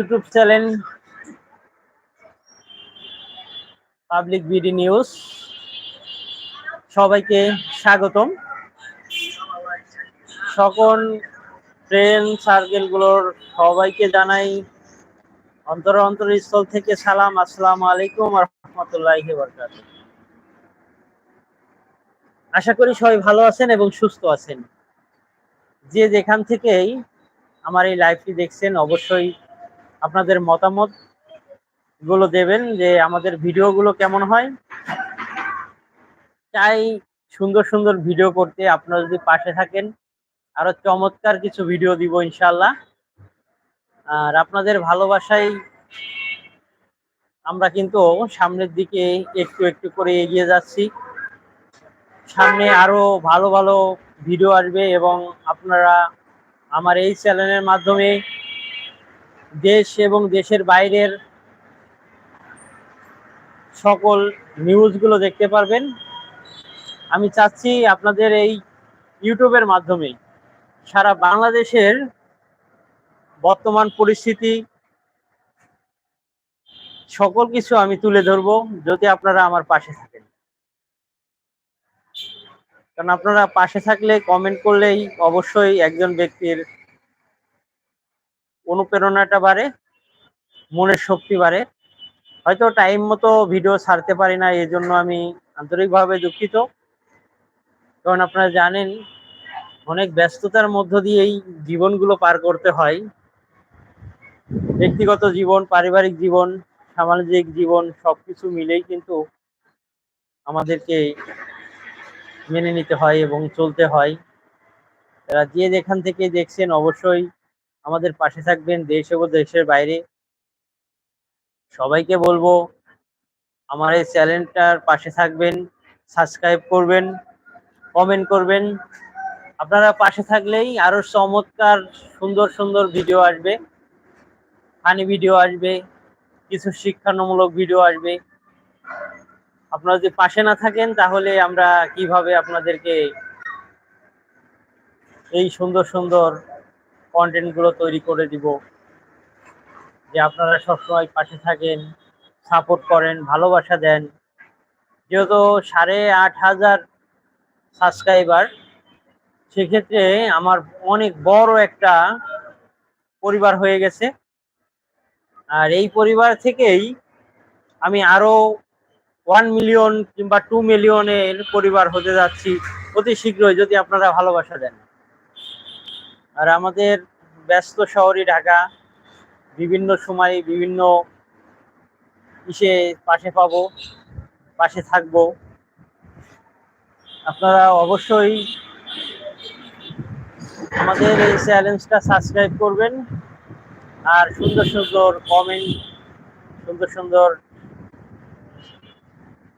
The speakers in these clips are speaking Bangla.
YouTube channel public BD news সবাইকে স্বাগতম। সকল ট্রেন সার্কেলগুলোর সবাইকে জানাই অন্তর অন্তরস্থল থেকে সালাম, আসসালাম আলাইকুম রহমতুল্লাহ বরকাত আশা করি সবাই ভালো আছেন এবং সুস্থ আছেন। যে যেখান থেকেই আমার এই লাইভটি দেখছেন, অবশ্যই আপনাদের মতামতগুলো দেবেন যে আমাদের ভিডিওগুলো কেমন হয়। চাই সুন্দর সুন্দর ভিডিও করতে আপনারা যদি পাশে থাকেন, আরও চমৎকার কিছু ভিডিও দিব ইনশাল্লাহ আর আপনাদের ভালোবাসাই আমরা কিন্তু সামনের দিকে একটু একটু করে এগিয়ে যাচ্ছি। সামনে আরও ভালো ভালো ভিডিও আসবে এবং আপনারা আমার এই চ্যানেলের মাধ্যমে দেশ এবং দেশের বাইরের সকল নিউজগুলো দেখতে পারবেন। আমি চাচ্ছি আপনাদের এই ইউটিউবের মাধ্যমে সারা বাংলাদেশের বর্তমান পরিস্থিতি, সকল কিছু আমি তুলে ধরব যদি আপনারা আমার পাশে থাকেন। কারণ আপনারা পাশে থাকলে কমেন্ট করলেই অবশ্যই একজন ব্যক্তির অনুপ্রেরণাটা বাড়ে, মনের শক্তি বাড়ে। হয়তো টাইম মতো ভিডিও ছাড়তে পারি না এই জন্য আমি আন্তরিকভাবে দুঃখিত। কারণ আপনারা জানেন, অনেক ব্যস্ততার মধ্য দিয়েই জীবনগুলো পার করতে হয়। ব্যক্তিগত জীবন, পারিবারিক জীবন, সামাজিক জীবন, সবকিছু মিলেই কিন্তু আমাদেরকে মেনে নিতে হয় এবং চলতে হয়। তারা যে যেখান থেকে দেখছেন, অবশ্যই আমাদের পাশে থাকবেন দেশ এবং দেশের বাইরে। সবাইকে বলব, আমার এই চ্যানেলটার পাশে থাকবেন, সাবস্ক্রাইব করবেন, কমেন্ট করবেন। আপনারা পাশে থাকলেই আরও চমৎকার, সুন্দর সুন্দর ভিডিও আসবে। ফানি ভিডিও আসবে, কিছু শিক্ষামূলক ভিডিও আসবে। আপনারা যদি পাশে না থাকেন, তাহলে আমরা কীভাবে আপনাদেরকে এই সুন্দর সুন্দর কন্টেন্টগুলো তৈরি করে দিব। যে আপনারা সবসময় পাশে থাকেন সাপোর্ট করেন, ভালোবাসা দেন। যেহেতু সাড়ে আট হাজার সাবস্ক্রাইবার সেক্ষেত্রে আমার অনেক বড় একটা পরিবার হয়ে গেছে। আর এই পরিবার থেকেই আমি আরও ওয়ান মিলিয়ন কিংবা টু মিলিয়নের পরিবার হতে যাচ্ছি। অতি শীঘ্রই যদি আপনারা ভালোবাসা দেন। আর আমাদের ব্যস্ত শহরই ঢাকা। বিভিন্ন সময় বিভিন্ন ইসে পাশে পাবো, পাশে থাকব। আপনারা অবশ্যই আমাদের এই চ্যালেঞ্জটা সাবস্ক্রাইব করবেন আর সুন্দর সুন্দর কমেন্ট সুন্দর সুন্দর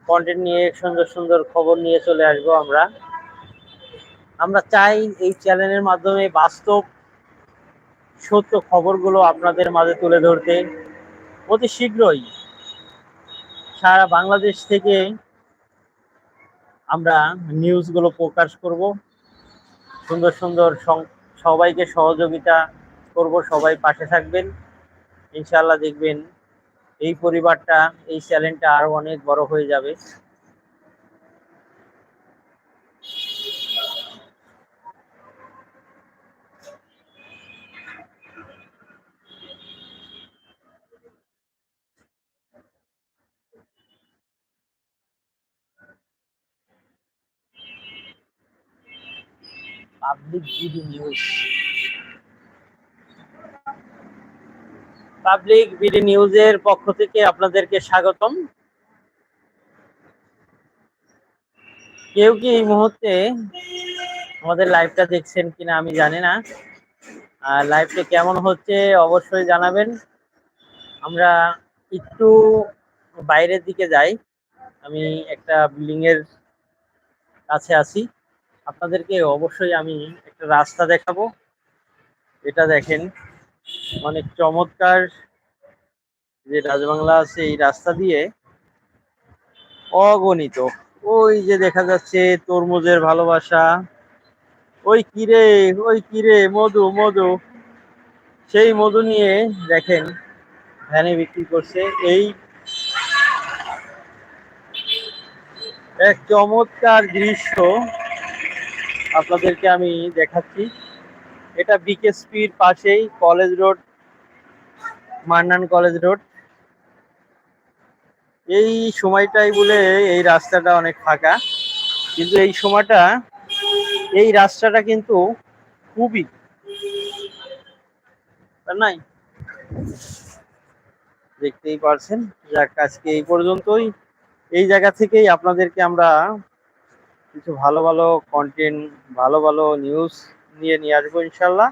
কন্টেন্ট নিয়ে, সুন্দর সুন্দর খবর নিয়ে চলে আসব আমরা। আমরা চাই এই চ্যানেলের মাধ্যমে বাস্তব, সত্য খবরগুলো আপনাদের মাঝে তুলে ধরতে। অতি শীঘ্রই সারা বাংলাদেশ থেকে আমরা নিউজগুলো প্রকাশ করব। সুন্দর সুন্দর সবাইকে সহযোগিতা করব, সবাই পাশে থাকবেন। ইনশাল্লাহ দেখবেন এই পরিবারটা, এই চ্যানেলটা আরও অনেক বড় হয়ে যাবে। Public BD news public BD নিউজের পক্ষ থেকে আপনাদেরকে স্বাগতম। কেউ কি এই মুহূর্তে আমাদের লাইভটা দেখছেন কিনা আমি জানি না। আর লাইভটা কেমন হচ্ছে অবশ্যই জানাবেন। আমরা একটু বাইরের দিকে যাই। আমি একটা বিল্ডিং এর কাছে আছি। আপনাদেরকে অবশ্যই আমি একটা রাস্তা দেখাবো। এটা দেখেন অনেক চমৎকার যে রাজবাংলা আছে এই রাস্তা দিয়ে অগণিত। ওই যে দেখা যাচ্ছে তরমুজের ভালোবাসা। ওই কিরে ওই কিরে মধু মধু। সেই মধু নিয়ে দেখেন, ভ্যানে বিক্রি করছে। এই এক চমৎকার দৃশ্য। আপনাদেরকে আমি দেখাচ্ছি। এটা বিকেএসপির পাশেই college road, Mannan college road. এই সময়টাই বলে এই রাস্তাটা অনেক ফাঁকা। কিন্তু এই সময়টা, এই রাস্তাটা কিন্তু খুবই নাই? দেখতেই পারছেন। যাক, আজকে এই পর্যন্তই। এই জায়গা থেকেই আপনাদেরকে আমরা কিছু ভালো ভালো কন্টেন্ট ভালো ভালো নিউজ নিয়ে নিয়ে আসব ইনশাল্লাহ।